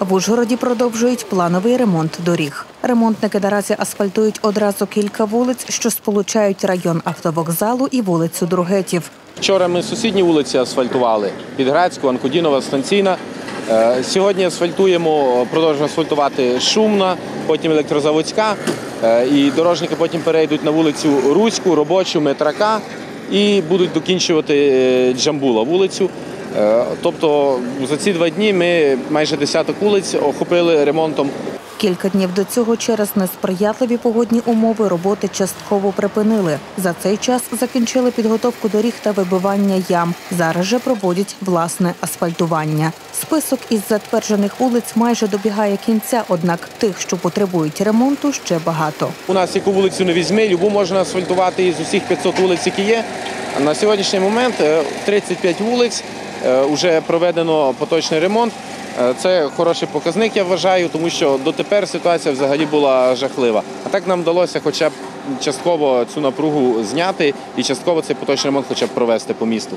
В Ужгороді продовжують плановий ремонт доріг. Ремонтники наразі асфальтують одразу кілька вулиць, що сполучають район автовокзалу і вулицю Другетів. Вчора ми сусідні вулиці асфальтували Підгрецьку, Анкудінова, Станційна. Е, Сьогодні асфальтуємо, продовжуємо асфальтувати Шумна, потім електрозаводська. Е, І дорожники потім перейдуть на вулицю Руську, робочу, метрака і будуть докінчувати е, Джамбула вулицю. Е, Тобто за ці два дні ми майже десяток вулиць охопили ремонтом. Кілька днів до цього через несприятливі погодні умови роботи частково припинили. За цей час закінчили підготовку доріг та вибивання ям. Зараз же проводять власне асфальтування. Список із затверджених вулиць майже добігає кінця, однак тих, що потребують ремонту, ще багато. У нас яку вулицю не візьми, любу можна асфальтувати із усіх 500 вулиць, які є. На сьогоднішній момент е, 35 вулиць вже проведено поточний ремонт. Е, Це хороший показник, я вважаю, тому що дотепер ситуація взагалі була жахлива. А так нам вдалося хоча б частково цю напругу зняти і частково цей поточний ремонт хоча б провести по місту.